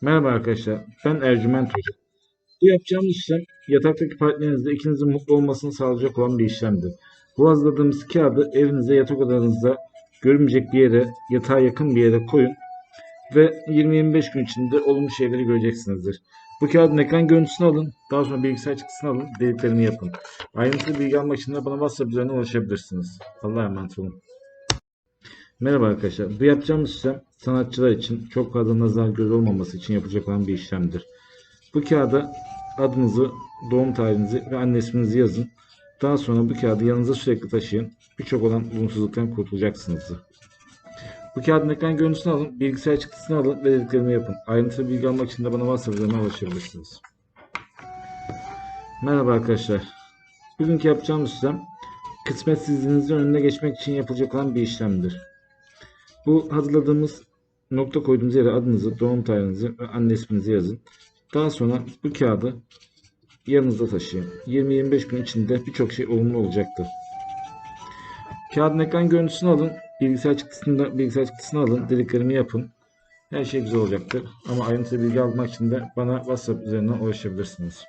Merhaba arkadaşlar, ben Ercüment Hoca. Bu yapacağımız işlem yataktaki partnerinizle ikinizin mutlu olmasını sağlayacak olan bir işlemdir. Bu hazırladığımız kağıdı evinize, yatak odanızda görünmeyecek bir yere, yatağa yakın bir yere koyun ve 20-25 gün içinde olumlu şeyleri göreceksinizdir. Bu kağıdın ekran görüntüsünü alın, daha sonra bilgisayar çıktısını alın, dediklerimi yapın. Ayrıntılı bilgi almak için de bana WhatsApp üzerinden ulaşabilirsiniz. Allah'a emanet olun. Merhaba arkadaşlar. Bu yapacağımız işlem sanatçılar için çok fazla nazar göz olmaması için yapılacak olan bir işlemdir. Bu kağıda adınızı, doğum tarihinizi ve anne isminizi yazın. Daha sonra bu kağıdı yanınıza sürekli taşıyın. Birçok olan olumsuzluktan kurtulacaksınızdır. Bu kağıdın ekran görüntüsünü alın, bilgisayar çıktısını alın ve dediklerimi yapın. Ayrıntılı bilgi almak için de bana WhatsApp üzerinden ulaşabilirsiniz. Merhaba arkadaşlar. Bugünkü yapacağımız işlem kısmetsizliğinizin önüne geçmek için yapılacak olan bir işlemdir. Bu hazırladığımız nokta koyduğumuz yere adınızı, doğum tarihinizi ve anne isminizi yazın. Daha sonra bu kağıdı yanınızda taşıyın. 20-25 gün içinde birçok şey olumlu olacaktır. Kağıdın ekran görüntüsünü alın, bilgisayar çıktısını, bilgisayar çıktısını alın, dediklerimi yapın. Her şey güzel olacaktır. Ama ayrıntılı bilgi almak için de bana WhatsApp üzerinden ulaşabilirsiniz.